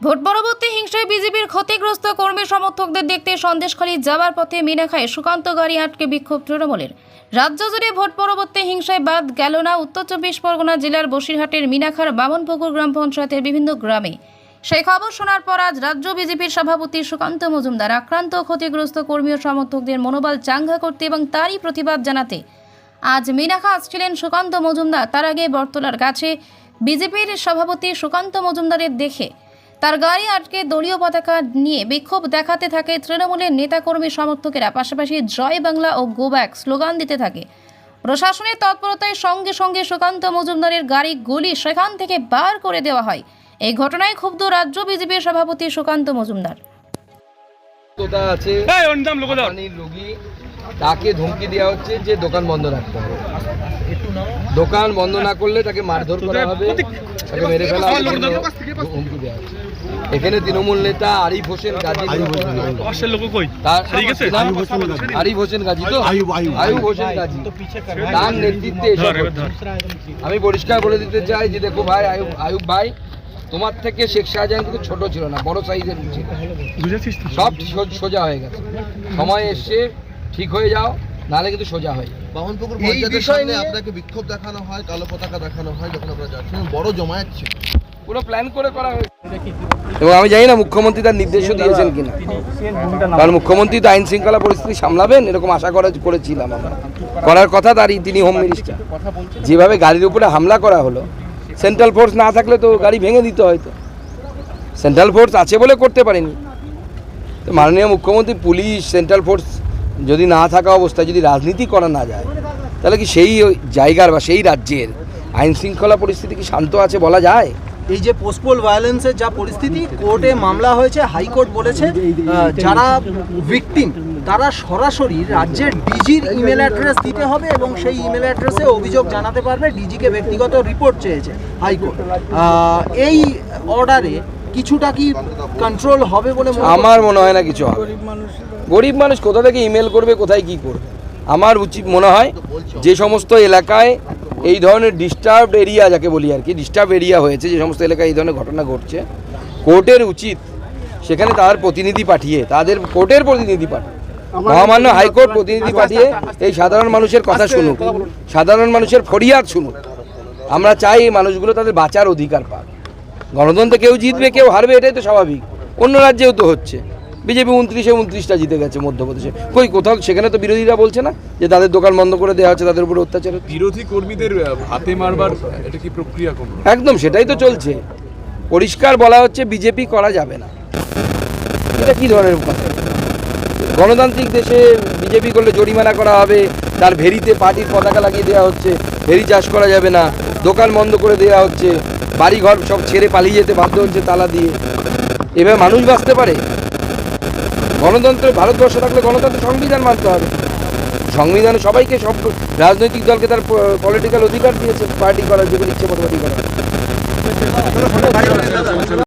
Vote পরবর্তী হিংসায় বিজেপির ক্ষতিগ্রস্ত কর্মী সমর্থকদের দেখতে সন্দেশখালী যাওয়ার পথে মিনাখায় সুকান্ত গাড়ি আটকে বিক্ষোভ তৃণমূলের। রাজ্য জুড়ে ভোট পরবর্তী হিংসায় বাদ গেল না উত্তর চব্বিশ পরগনা জেলার বসিরহাটের মিনাখার বামনপুকুর গ্রাম পঞ্চায়েতের বিভিন্ন গ্রামে। সেই খবর শোনার পর আজ রাজ্য বিজেপির সভাপতি সুকান্ত মজুমদার আক্রান্ত ক্ষতিগ্রস্ত কর্মী ও সমর্থকদের মনোবল চাঙ্গা করতে এবং তারই প্রতিবাদ জানাতে আজ মিনাখা আসছিলেন সুকান্ত মজুমদার। তার আগে বটতলার কাছে বিজেপির সভাপতি সুকান্ত মজুমদারের দেখে তার গাড়ি আটকে দলীয় পতাকা নিয়ে বিক্ষোভ দেখাতে থাকে তৃণমূলের নেতাকর্মী সমর্থকেরা। পাশাপাশি জয় বাংলা ও গো ব্যাক স্লোগান দিতে থাকে। প্রশাসনের তৎপরতায় সঙ্গে সঙ্গে সুকান্ত মজুমদারের গাড়ি গুলি সেখান থেকে বার করে দেওয়া হয়। এই ঘটনায় ক্ষুব্ধ রাজ্য বিজেপির সভাপতি সুকান্ত মজুমদার। আছে? তাকে ধমকি দেওয়া হচ্ছে যে দোকান বন্ধ রাখতে হবে। দোকান বন্ধ না করলে তাকে মারধর করা হবে তাকে মেরে ফেলা হবে ধমকি দেওয়া হচ্ছে। এখানে তৃণমূল নেতা আরিফ হোসেন গাজী অশ্বের লোক কই? তার ঠিক আছে? নাম আরিফ হোসেন গাজী। তো। আয়ুব হোসেন গাজী। তার নেতৃত্বে আমি পরিষ্কার বলে দিতে চাই যে দেখো ভাই আয়ুব আয়ুব ভাই তোমার থেকে শেখ শাহজাহান কিন্তু ছোট ছিল না বড় সাইজের ছিল। সব সোজা হয়ে গেছে। সময় এসছে ঠিক হয়ে যাও নাহলে কিন্তু সোজা হয়ে এই পঞ্চায়েতের সামনে আপনাকে বিক্ষোভ দেখানো হয় কালো পতাকা দেখানো হয় যখন আপনারা যাচ্ছেন বড় জমায়েত ছিল। পুরো প্ল্যান করে করা হয়েছে। এবং আমি জানি না মুখ্যমন্ত্রী তার নির্দেশও দিয়েছেন কিনা। কারণ মুখ্যমন্ত্রী তো আইন শৃঙ্খলা পরিস্থিতি সামলাবেন এরকম আশা করা করেছিলাম আমরা। করার কথা তারই তিনি হোম মিনিস্টার যেভাবে গাড়ির উপরে হামলা করা হলো সেন্ট্রাল ফোর্স না থাকলে তো গাড়ি ভেঙে দিতে হয়তো। সেন্ট্রাল ফোর্স আছে বলে করতে পারেনি। তো মাননীয় মুখ্যমন্ত্রী পুলিশ সেন্ট্রাল ফোর্স যদি না থাকা অবস্থায় যদি রাজনীতি করা না যায়, তাহলে কি সেই জায়গার বা সেই রাজ্যের আইন শৃঙ্খলা পরিস্থিতি কি শান্ত আছে বলা যায়? এই যে পোস্টপোল ভায়োলেন্সের যা পরিস্থিতি কোর্টে মামলা হয়েছে হাইকোর্ট বলেছে যারা ভিকটিম তারা সরাসরি রাজ্যের ডিজির ইমেল অ্যাড্রেস দিতে হবে এবং সেই ইমেল অ্যাড্রেসে অভিযোগ জানাতে পারবে। ডিজিকে ব্যক্তিগত রিপোর্ট চেয়েছে হাইকোর্ট এই অর্ডারে কিছুটা কি কন্ট্রোল হবে বলে আমার মনে হয় না কিছু হবে। গরিব মানুষ কোথা থেকে ইমেল করবে কোথায় কি করবে? আমার উচিত মনে হয় যে সমস্ত এলাকায় এই ধরনের ডিস্টার্ব এরিয়া যাকে বলি আর কি ডিস্টার্ব এরিয়া হয়েছে যে সমস্ত এলাকায় এই ধরনের ঘটনা ঘটছে কোর্টের উচিত সেখানে তার প্রতিনিধি পাঠিয়ে তাদের কোর্টের প্রতিনিধি পাঠিয়ে মহামান্য হাইকোর্ট প্রতিনিধি পাঠিয়ে এই সাধারণ মানুষের কথা শুনুক। সাধারণ মানুষের ফরিয়াদ শুনুক। আমরা চাই এই মানুষগুলো তাদের বাঁচার অধিকার পাক। গণতন্ত্রে কেউ জিতবে কেউ হারবে এটাই তো স্বাভাবিক। অন্য রাজ্যেও তো হচ্ছে। বিজেপি উনত্রিশে উনত্রিশটা জিতে গেছে মধ্যপ্রদেশে। কই কোথাও সেখানে তো বিরোধীরা বলছে না যে তাদের দোকান বন্ধ করে দেওয়া হচ্ছে তাদের উপর অত্যাচার বিরোধী কর্মীদের হাতে মারবার এটা কি প্রক্রিয়া একদম সেটাই তো চলছে। পরিষ্কার বলা হচ্ছে বিজেপি করা যাবে না। এটা কি ধরনের কথা? গণতান্ত্রিক দেশে বিজেপি করলে জরিমানা করা হবে তার ভেরিতে পার্টির পতাকা লাগিয়ে দেওয়া হচ্ছে ভেরি চাষ করা যাবে না দোকান বন্ধ করে দেওয়া হচ্ছে। বাড়িঘর সব ছেড়ে পালিয়ে যেতে বাধ্য হচ্ছে তালা দিয়ে। এভাবে মানুষ বাঁচতে পারে? গণতন্ত্র ভারতবর্ষ থাকলে গণতন্ত্র সংবিধান মানতে হবে। সংবিধানে সবাইকে সব রাজনৈতিক দলকে তার পলিটিক্যাল অধিকার দিয়েছে। পার্টি করার যেগুলো ইচ্ছে মতো করার।